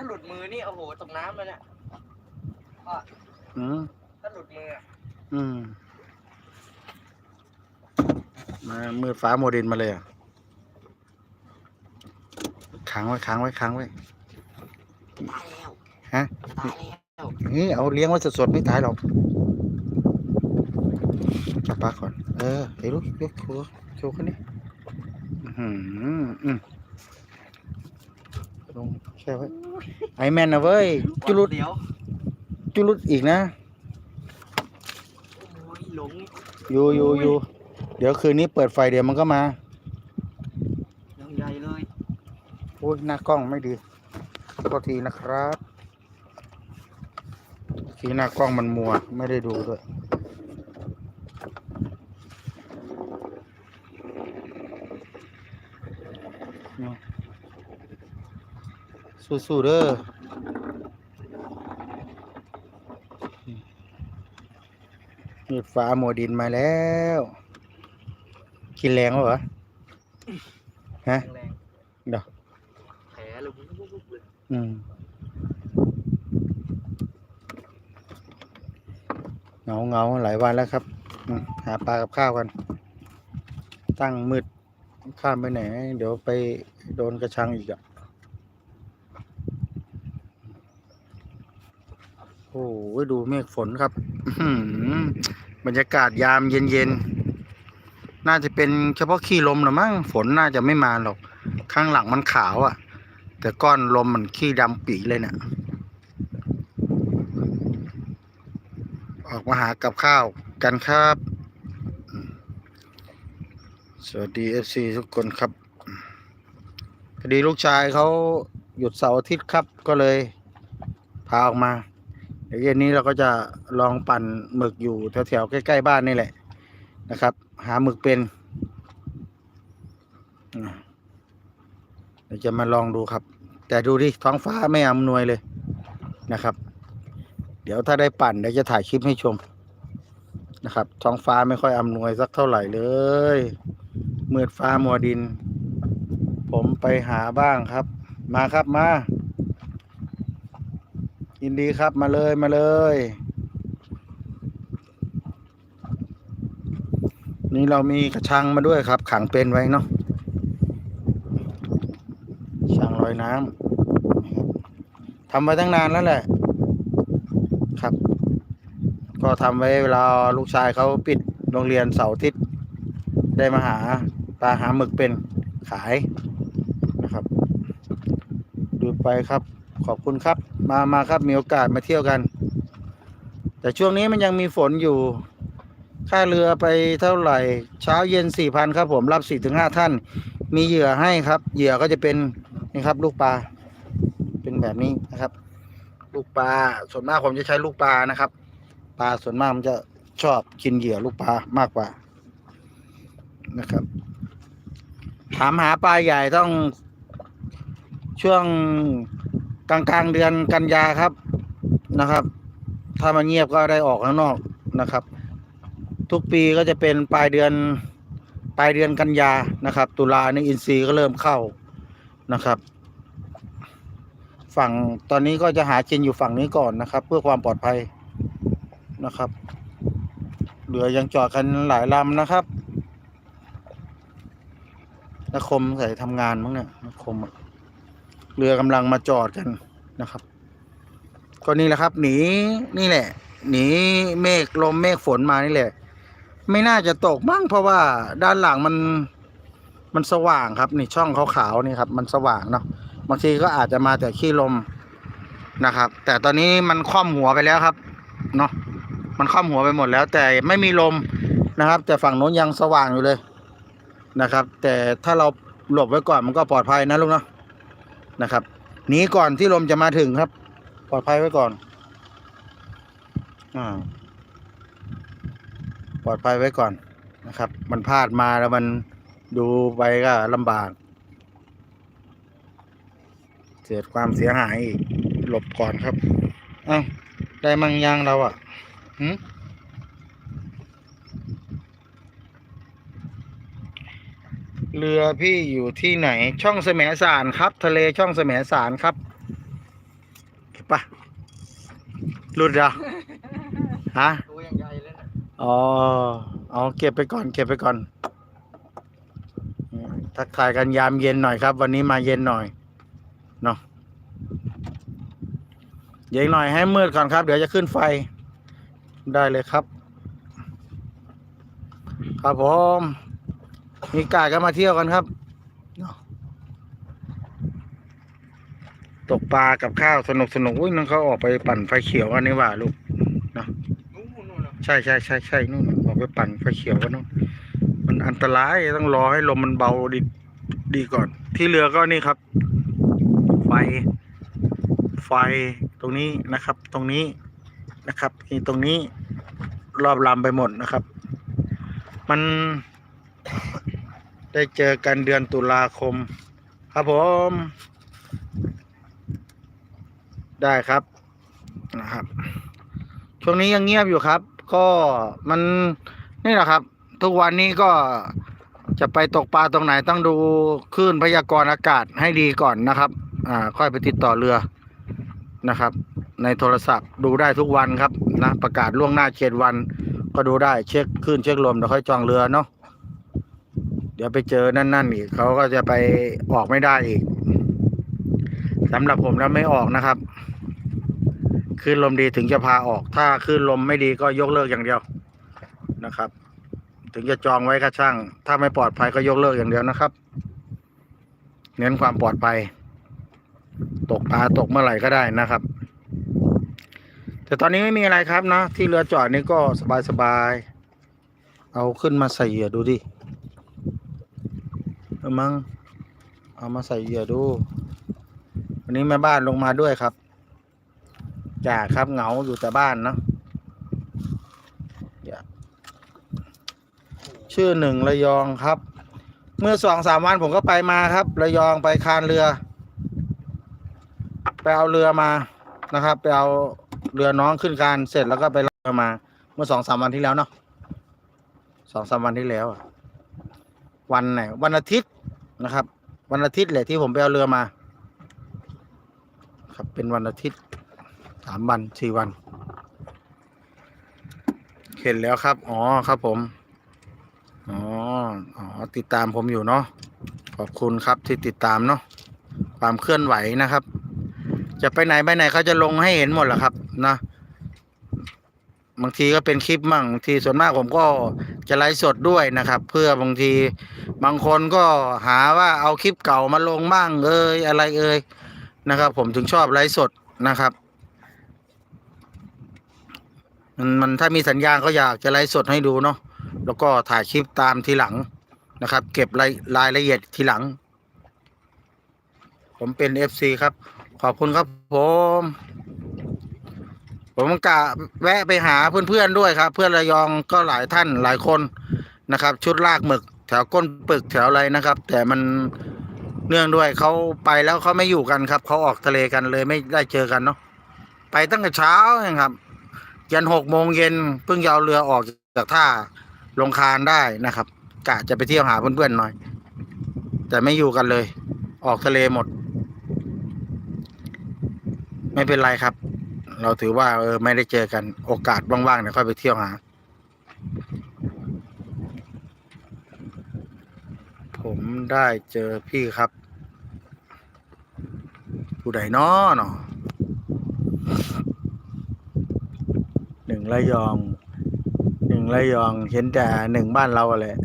ถ้าหลุดมือนี่โอ้โหตกน้ำเลยเนี่ยพ่ออืมถ้าหลุดมืออะอืมมามืดฟ้าโมเดลมาเลยอะค้างไว้ค้างไว้ค้างไว้ ตายแล้วฮะ ตายแล้วนี่เอาเลี้ยงไว้สดๆไม่ตายหรอกจับปลาก่อน เออเดี๋ยวลูกยกโชว์โชว์คนนี้อื้อหืออืมลงแช่ไว้ ไอแมนนะเว้ย จุลุดเดี๋ยวจุลุดอีกนะ โอ้ยหลงอยู่อยู่อยู่เดี๋ยวคืนนี้เปิดไฟเดี๋ยวมันก็มายังใหญ่เลยโอ้ยหน้ากล้องไม่ดีขอโทษทีนะครับ ทีหน้ากล้องมันมัว ไม่ได้ดูด้วยนี่ สู้ๆเด้อมีฟ้าหมวดินมาแล้ว กินแรงวะเหรอฮะแรงเดี๋ยวแผลเลยวุ้บๆๆเลยอืมเหงาเงาหลายวันแล้วครับอืมหาปลากับข้าวกัน ตั้งมืดข้ามไปไหน เดี๋ยวไปโดนกระชังอีกอะ โอ้โหดูเมฆฝนครับอื้อหือบรรยากาศยามเย็นๆ น่าจะเป็นเฉพาะขี้ลมหรือมั้งฝนน่าจะไม่มาหรอก ข้างหลังมันขาวอะ แต่ก้อนลมมันขี้ดำปีเลยเนี่ยออกมาหากับข้าวกันครับ สวัสดีเอฟซีทุกคนครับพอดีลูกชายเขาหยุดเสาร์อาทิตย์ครับก็เลย พาออกมา เดี๋ยวเย็นนี้เราก็จะลองปั่นหมึกอยู่แถวๆใกล้ๆบ้านนี่แหละนะครับ หาหมึกเป็นเดี๋ยวจะมาลองดูครับ แต่ดูดิท้องฟ้าไม่อำนวยเลยนะครับ เดี๋ยวถ้าได้ปั่นเดี๋ยวจะถ่ายคลิปให้ชมนะครับ ท้องฟ้าไม่ค่อยอำนวยสักเท่าไหร่เลยมืดฟ้ามัวดิน ผมไปหาบ้างครับ มาครับมา ยินดีครับมาเลยมาเลย นี่เรามีกระชังมาด้วยครับ ขังเป็นไว้เนาะช่างลอยน้ำทำไว้ตั้งนานแล้วแหละ ครับ ก็ทำไว้เวลาลูกชายเขาปิดโรงเรียนเสาร์อาทิตย์ได้มาหาปลาหาหมึกเป็นขายนะครับ ดูไปครับขอบคุณครับ มามาครับมีโอกาสมาเที่ยวกัน แต่ช่วงนี้มันยังมีฝนอยู่ ค่าเรือไปเท่าไหร่ เช้าเย็นสี่พันครับ ผมรับสี่ถึงห้าท่าน มีเหยื่อให้ครับ เหยื่อก็จะเป็นนี่ครับ ลูกปลาเป็นแบบนี้นะครับ ลูกปลาส่วนมากผมจะใช้ลูกปลานะครับ ปลาส่วนมากมันจะชอบกินเหยื่อลูกปลามากกว่านะครับ ถามหาปลาใหญ่ต้องช่วง กลางกลางเดือนกันยาครับนะครับ ถ้ามันเงียบก็ได้ออกข้างนอกนะครับ ทุกปีก็จะเป็นปลายเดือนปลายเดือนกันยานะครับ ตุลานี่อินทรีย์ก็เริ่มเข้านะครับ ฝั่งตอนนี้ก็จะหากินอยู่ฝั่งนี้ก่อนนะครับ เพื่อความปลอดภัยนะครับเรือยังจอดกันหลายลำนะครับนคมใส่ทำงานมั้งเนี่ยนคมอะ เรือกำลังมาจอดกันนะครับ ก็นี่แหละครับ หนีนี่แหละ หนีเมฆลมเมฆฝนมานี่แหละ ไม่น่าจะตกมั้งเพราะว่าด้านหลังมันมันสว่างครับนี่ช่องขาวๆนี่ครับ มันสว่างเนาะบางทีก็อาจจะมาแต่ขี้ลมนะครับ แต่ตอนนี้มันคว่ำหัวไปแล้วครับเนาะมันคว่ำหัวไปหมดแล้ว แต่ไม่มีลมนะครับ แต่ฝั่งโน้นยังสว่างอยู่เลยนะครับ แต่ถ้าเราหลบไว้ก่อนมันก็ปลอดภัยนะลูกเนาะ นะครับหนีก่อนที่ลมจะมาถึงครับ ปลอดภัยไว้ก่อนอ่าปลอดภัยไว้ก่อนนะครับ มันพลาดมาแล้วมันดูไปก็ลำบากเกิดความเสียหายอีกหลบก่อนครับ เอ้า ได้มังยังเราอะหืม เรือพี่อยู่ที่ไหน ช่องแสมสารครับ ทะเลช่องแสมสารครับเห็นปะหลุดเหรอฮะตัวอย่างใหญ่เลยนะอ๋อเอาเก็บไปก่อน เก็บไปก่อน ทักทายกันยามเย็นหน่อยครับ วันนี้มาเย็นหน่อยเนาะเย็นหน่อยให้มืดก่อนครับ เดี๋ยวจะขึ้นไฟ ได้เลยครับ ครับผม มีกาก็มาเที่ยวกันครับเนาะตกปลากับข้าวสนุกสนุกอุ้ยนั่นเขาออกไปปั่นไฟเขียวกันนี่หว่าลูกนู้นนู่นน่ะใช่ใช่ใช่ใช่นู่นออกไปปั่นไฟเขียวกันนู่นมันอันตรายต้องรอให้ลมมันเบาดีดีก่อน ที่เรือก็นี่ครับ ไฟ ไฟตรงนี้นะครับ ตรงนี้นะครับนี่ตรงนี้รอบลำไปหมดนะครับ มัน ได้เจอกันเดือนตุลาคม ครับผม ได้ครับนะครับ ช่วงนี้ยังเงียบอยู่ครับ ก็มันนี่แหละครับ ทุกวันนี้ก็จะไปตกปลาตรงไหนต้องดูคลื่นพยากรณ์อากาศให้ดีก่อนนะครับอ่าค่อยไปติดต่อเรือนะครับ ในโทรศัพท์ดูได้ทุกวันครับนะประกาศล่วงหน้าเจ็ดวัน ก็ดูได้เช็คคลื่นเช็คลมเดี๋ยวค่อยจองเรือเนาะ เดี๋ยวไปเจอนั่นนั่นอีกเขาก็จะไปออกไม่ได้อีกสำหรับผมแล้วไม่ออกนะครับคลื่นลมดีถึงจะพาออก ถ้าคลื่นลมไม่ดีก็ยกเลิกอย่างเดียวนะครับ ถึงจะจองไว้ก็ช่าง ถ้าไม่ปลอดภัยก็ยกเลิกอย่างเดียวนะครับ เน้นความปลอดภัย ตกปลาตกเมื่อไหร่ก็ได้นะครับ แต่ตอนนี้ไม่มีอะไรครับนะ ที่เรือจอดนี่ก็สบายๆ เอาขึ้นมาใส่เหยื่อดูดิ ออมั้งเอามาใส่เหยื่อดู วันนี้แม่บ้านลงมาด้วยครับจ่าครับเหงาอยู่แต่บ้านเนาะจ่าชื่อหนึ่งระยองครับ เมื่อสองสามวันผมก็ไปมาครับ ระยองไปคานเรือ ไปเอาเรือมานะครับ ไปเอาเรือน้องขึ้นคานเสร็จแล้วก็ไปรับเรือมา เมื่อสองสามวันที่แล้วเนาะสองสามวันที่แล้วอะวันไหนวันอาทิตย์ นะครับ วันอาทิตย์แหละที่ผมไปเอาเรือมา ครับเป็นวันอาทิตย์สามวันสี่วัน เห็นแล้วครับ อ๋อครับผม อ๋ออ๋อติดตามผมอยู่เนาะขอบคุณครับที่ติดตามเนาะความเคลื่อนไหวนะครับ จะไปไหนไปไหนเขาจะลงให้เห็นหมดแหละครับนะบางทีก็เป็นคลิปมั่งบางทีส่วนมากผมก็จะไลฟ์สดด้วยนะครับ เพื่อบางที บางคนก็หาว่าเอาคลิปเก่ามาลงบ้างเอ่ยอะไรเอ่ยนะครับ ผมถึงชอบไลฟ์สดนะครับ มันมันถ้ามีสัญญาณก็อยากจะไลฟ์สดให้ดูเนาะแล้วก็ถ่ายคลิปตามทีหลังนะครับ เก็บรายรายละเอียดทีหลัง ผมเป็นเอฟซีครับ ขอบคุณครับผม ผมกะแวะไปหาเพื่อนๆด้วยครับ เพื่อนระยองก็หลายท่านหลายคนนะครับ ชุดลากหมึก แถวก้นปึกแถวอะไรนะครับ แต่มันเนื่องด้วยเขาไปแล้วเขาไม่อยู่กันครับเขาออกทะเลกันเลยไม่ได้เจอกันเนาะไปตั้งแต่เช้าเองครับ ยันหกโมงเย็นเพิ่งจะเอาเรือออกจากท่าลงคานได้นะครับกะจะไปเที่ยวหาเพื่อนๆหน่อย แต่ไม่อยู่กันเลย ออกทะเลหมด ไม่เป็นไรครับ เราถือว่าเออไม่ได้เจอกันโอกาสว่างๆเดี๋ยวค่อยไปเที่ยวหา ผมได้เจอพี่ครับ ผู้ใดน้อเนาะหนึ่งระยอง หนึ่งระยอง เห็นแต่หนึ่งบ้านเราแหละ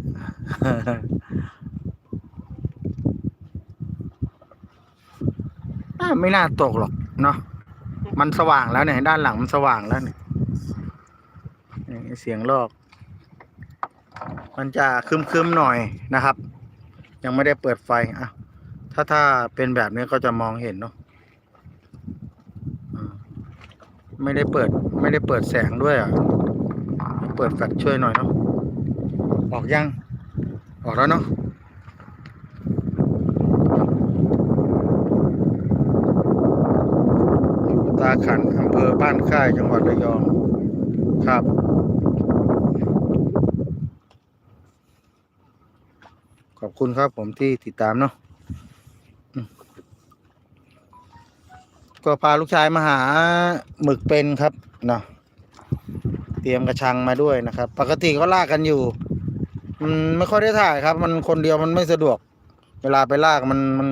ไม่น่าตกหรอกเนาะมันสว่างแล้วเนี่ย ด้านหลังมันสว่างแล้วเนี่ยเสียงลอก มันจะคึมๆหน่อยนะครับ ยังไม่ได้เปิดไฟอะถ้าถ้าเป็นแบบนี้ก็จะมองเห็นเนาะไม่ได้เปิดไม่ได้เปิดแสงด้วยอะเปิดแฟลชช่วยหน่อยเนาะออกยังออกแล้วเนาะอยู่ตาขันอำเภอบ้านค่ายจังหวัดระยองครับ ขอบคุณครับผมที่ติดตามเนาะก็พาลูกชายมาหาหมึกเป็นครับเนาะเตรียมกระชังมาด้วยนะครับ ปกติเขาลากกันอยู่มันไม่ค่อยได้ถ่ายครับ มันคนเดียวมันไม่สะดวก เวลาไปลากมันมัน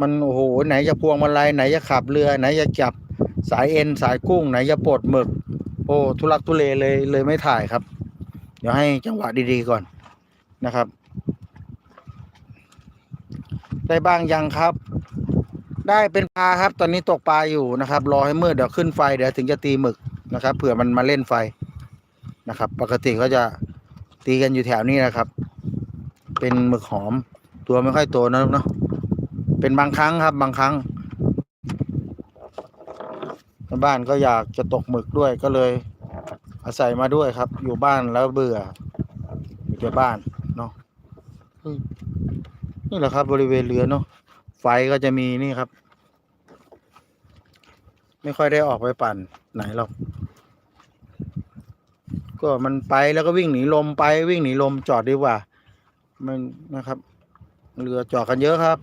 มันโอ้โหไหนจะพวงมาลัยไหนจะขับเรือ ไหนจะจับสายเอ็นสายกุ้ง ไหนจะปลดหมึก โอ้ทุลักทุเลเลยเลยไม่ถ่ายครับ เดี๋ยวให้จังหวะดีๆก่อนนะครับ ได้บ้างยังครับ ได้เป็นปลาครับ ตอนนี้ตกปลาอยู่นะครับ รอให้มืดเดี๋ยวขึ้นไฟเดี๋ยวถึงจะตีหมึกนะครับเผื่อมันมาเล่นไฟนะครับ ปกติเขาจะตีกันอยู่แถวนี้นะครับ เป็นหมึกหอม ตัวไม่ค่อยโตนะลูกเนาะเป็นบางครั้งครับบางครั้งบ้านก็อยากจะตกหมึกด้วยก็เลย อาศัยมาด้วยครับ อยู่บ้านแล้วเบื่ออยู่แต่บ้านเนาะ นี่แหละครับบริเวณเรือเนาะไฟก็จะมีนี่ครับ ไม่ค่อยได้ออกไปปั่นไหนหรอกก็มันไปแล้วก็วิ่งหนีลมไปวิ่งหนีลมจอดดีกว่า มันนะครับ เรือจอดกันเยอะครับ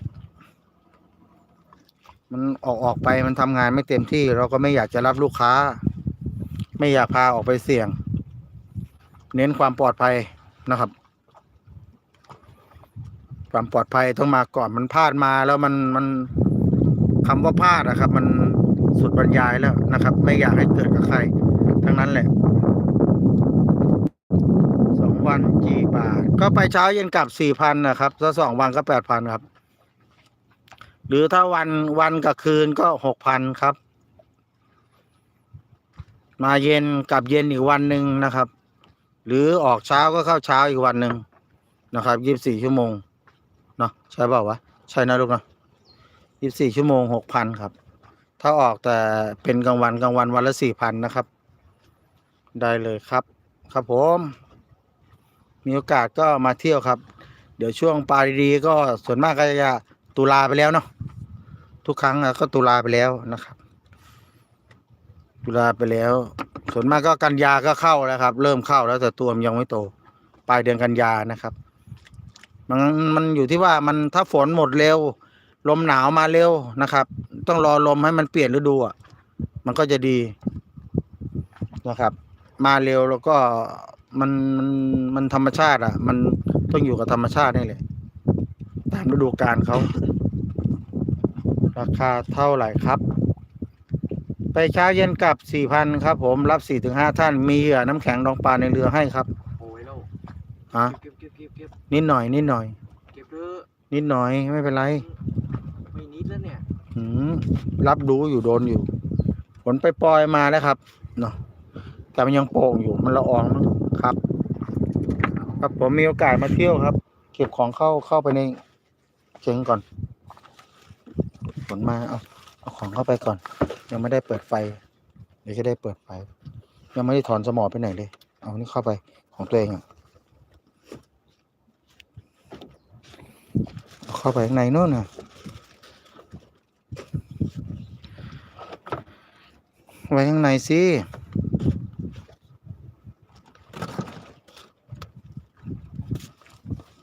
มันออกออกไปมันทำงานไม่เต็มที่ เราก็ไม่อยากจะรับลูกค้า ไม่อยากพาออกไปเสี่ยง เน้นความปลอดภัยนะครับ ความปลอดภัยต้องมาก่อนมันพลาดมาแล้วมันมันคำว่าพลาดอะครับ มันสุดบรรยายแล้วนะครับ ไม่อยากให้เกิดกับใคร ทั้งนั้นแหละสองวันกี่บาท ก็ไปเช้าเย็นกลับสี่พันนะครับถ้าสองวันก็แปดพันครับ หรือถ้าวันวันกับคืนก็หกพันครับ มาเย็นกลับเย็นอีกวันหนึ่งนะครับ หรือออกเช้าก็เข้าเช้าอีกวันหนึ่งนะครับยี่สิบสี่ชั่วโมง เนาะใช่เปล่าวะ ใช่นะลูกเนาะยี่สิบสี่ชั่วโมงหกพันครับ ถ้าออกแต่เป็นกลางวันกลางวันวันละสี่พันนะครับ ได้เลยครับ ครับผม มีโอกาสก็มาเที่ยวครับ เดี๋ยวช่วงปลาดีก็ส่วนมากก็จะตุลาไปแล้วเนาะทุกครั้งก็ตุลาไปแล้วนะครับ ตุลาไปแล้ว ส่วนมากก็กันยาก็เข้าแล้วครับ เริ่มเข้าแล้วแต่ตัวมันยังไม่โต ปลายเดือนกันยานะครับ มันมันอยู่ที่ว่ามันถ้าฝนหมดเร็ว ลมหนาวมาเร็วนะครับ ต้องรอลมให้มันเปลี่ยนฤดูอะมันก็จะดีนะครับ มาเร็วแล้วก็มันมันมันธรรมชาติ อะ มันต้องอยู่กับธรรมชาตินี่แหละตามฤดูกาลเขาราคาเท่าไหร่ครับ ไปเช้าเย็นกลับสี่พันครับ ผมรับสี่ถึงห้าท่านมีเหยื่อน้ำแข็งดองปลาในเรือให้ครับโอ้ยแล้วฮะ นิดหน่อย นิดหน่อย เก็บเถอะนิดหน่อยไม่เป็นไร ไม่นิดแล้วเนี่ยหืมรับรู้อยู่โดนอยู่ผลไปปล่อยมาแล้วครับเนาะแต่มันยังโป่งอยู่มันละอองนะครับ ครับผมมีโอกาสมาเที่ยวครับ เก็บของเข้าเข้าไปในเข่งก่อนผลมาเอาเอาของเข้าไปก่อน ยังไม่ได้เปิดไฟ เดี๋ยวจะได้เปิดไฟ ยังไม่ได้ถอนสมอไปไหนเลย เอานี่เข้าไปของตัวเองอะ เข้าไปข้างในนู่นน่ะไว้ข้างในสิ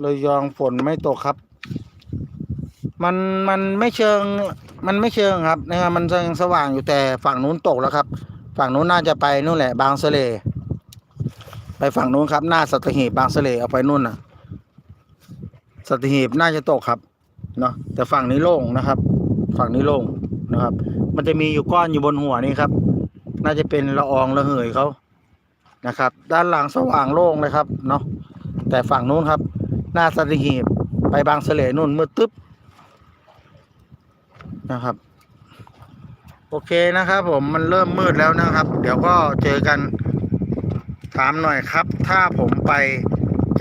เลยยองฝนไม่ตกครับ มันมันไม่เชิง มันไม่เชิงครับนะครับมันยังสว่างอยู่แต่ฝั่งนู้นตกแล้วครับ ฝั่งนู้นน่าจะไปนู่นแหละ บางสะเลไปฝั่งนู้นครับ หน้าสัตหีบบางสะเลเอาไปนู่นน่ะ สัตหีบน่าจะตกครับเนาะแต่ฝั่งนี้โล่งนะครับ ฝั่งนี้โล่งนะครับ มันจะมีอยู่ก้อนอยู่บนหัวนี่ครับ น่าจะเป็นละอองระเหยเขานะครับ ด้านหลังสว่างโล่งเลยครับเนาะแต่ฝั่งนู้นครับ หน้าสัตหีบไปบางเสลนู่นมืดตึ๊บนะครับ โอเคนะครับ ผมมันเริ่มมืดแล้วนะครับ เดี๋ยวก็เจอกันถามหน่อยครับ ถ้าผมไป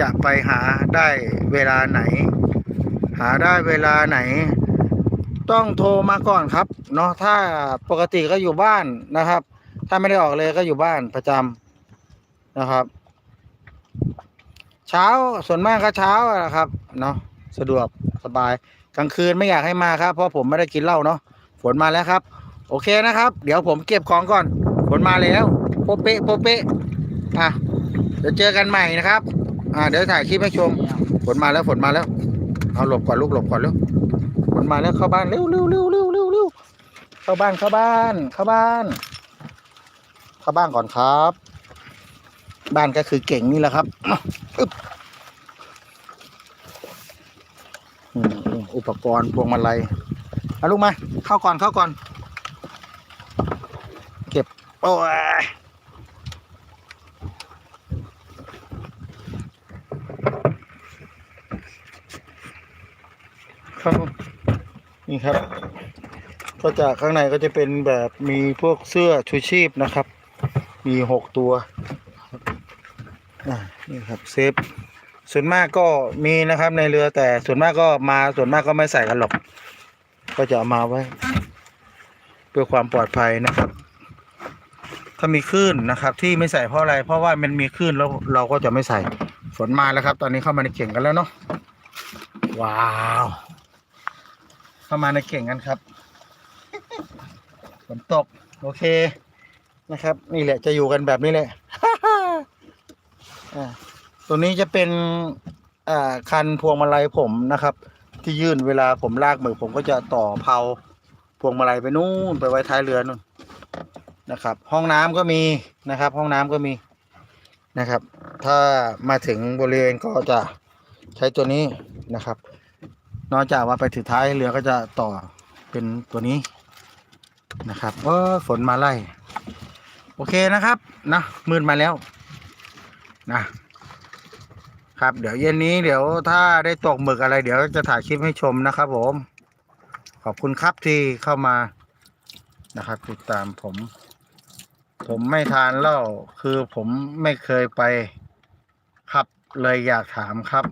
จะไปหาได้เวลาไหน หาได้เวลาไหน ต้องโทรมาก่อนครับเนาะถ้าปกติก็อยู่บ้านนะครับ ถ้าไม่ได้ออกเลยก็อยู่บ้านประจำนะครับ เช้าส่วนมากก็เช้าอะนะครับเนาะสะดวกสบายกลางคืนไม่อยากให้มาครับ เพราะผมไม่ได้กินเหล้าเนาะฝนมาแล้วครับ โอเคนะครับ เดี๋ยวผมเก็บของก่อนฝนมาแล้วโปเปะโปเปะอะเดี๋ยวเจอกันใหม่นะครับ อ่าเดี๋ยวถ่ายคลิปให้ชม ฝนมาแล้วฝนมาแล้ว เอาหลบก่อนลูกหลบก่อนเร็วฝนมาแล้วเข้าบ้านเร็วเร็วเร็วเร็วเร็วเร็วเข้าบ้านเข้าบ้านเข้าบ้าน เข้าบ้านก่อนครับ บ้านก็คือเก่งนี่แหละครับอึ๊บอุปกรณ์พวงมาลัยเอาลูกมา เข้าก่อนเข้าก่อน เก็บ โอ้ย ข้านี่ครับ ก็จะข้างในก็จะเป็นแบบมีพวกเสื้อชูชีพนะครับ มีหกตัวนี่ครับเซฟส่วนมากก็มีนะครับในเรือแต่ส่วนมากก็มาส่วนมากก็ไม่ใส่กันหรอก ก็จะเอามาไว้ เพื่อความปลอดภัยนะครับ ถ้ามีคลื่นนะครับ ที่ไม่ใส่เพราะอะไร เพราะว่ามันมีคลื่นแล้วเราก็จะไม่ใส่ฝนมาแล้วครับ ตอนนี้เข้ามาในเข่งกันแล้วเนาะว้าว เข้ามาในเข่งกันครับฝนตก โอเคนะครับ นี่แหละจะอยู่กันแบบนี้แหละตัวนี้จะเป็นคันพวงมาลัยผมนะครับ ที่ยื่นเวลาผมลากมือผมก็จะต่อเผาพวงมาลัยไปนู่นไปไว้ท้ายเรือนู่นนะครับ ห้องน้ำก็มีนะครับ ห้องน้ำก็มีนะครับ ถ้ามาถึงบริเวณก็จะใช้ตัวนี้นะครับ นอกจากว่าไปถึงท้ายเรือก็จะต่อเป็นตัวนี้นะครับเออฝนมาไล่ โอเคนะครับนะมืดมาแล้วนะครับ เดี๋ยวเย็นนี้เดี๋ยวถ้าได้ตกหมึกอะไร เดี๋ยวจะถ่ายคลิปให้ชมนะครับผม ขอบคุณครับที่เข้ามานะครับ ติดตามผม ผมไม่ทานเหล้าคือผมไม่เคยไป ครับเลยอยากถามครับ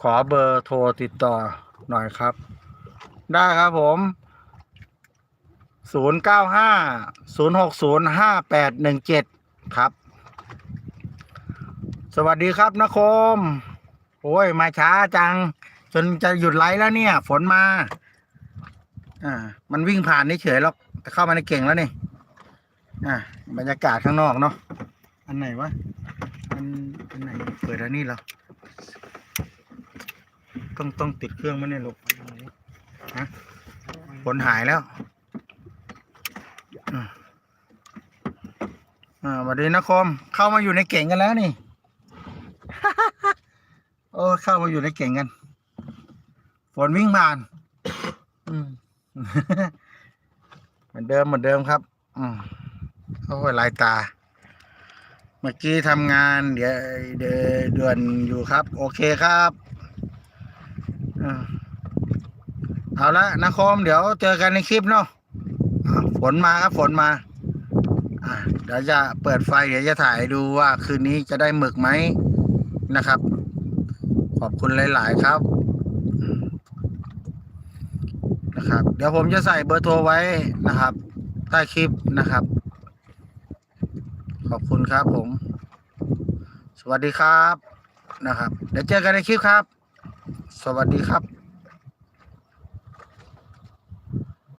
ขอเบอร์โทรติดต่อหน่อยครับ ได้ครับผมศูนย์เก้าห้าศูนย์หกศูนย์ห้าแปดหนึ่งเจ็ดครับ สวัสดีครับนคม โอ้ย มาช้าจัง จนจะหยุดไลฟ์แล้วเนี่ย ฝนมา อ่า มันวิ่งผ่านนี่เฉยๆหรอกแต่เข้ามาในเก่งแล้วนี่ อ่า บรรยากาศข้างนอกเนาะ อันไหนวะ อันอันไหน เปิดอันนี้เหรอ ต้องต้องติดเครื่องมั้ยเนี่ยลูกฮะฝนหายแล้วอืมอ่าสวัสดีนครเข้ามาอยู่ในเก่งกันแล้วนี่ โอ้เข้ามาอยู่ในเก่งกัน ฝนวิ่งผ่านอืมเหมือนเดิมเหมือนเดิมครับ อืมโอ้ยลายตา เมื่อกี้ทำงาน เดี๋ยวเดี๋ยวเดือนอยู่ครับ โอเคครับอ่า เอาละนครเดี๋ยวเจอกันในคลิปเนาะฝนมาครับฝนมาเดี๋ยวจะเปิดไฟเดี๋ยวจะถ่ายดูว่าคืนนี้จะได้หมึกไหมนะครับ ขอบคุณหลาย ๆ ครับนะครับ เดี๋ยวผมจะใส่เบอร์โทรไว้นะครับ ใต้คลิปนะครับ ขอบคุณครับผม สวัสดีครับนะครับ เดี๋ยวเจอกันในคลิปครับ สวัสดีครับ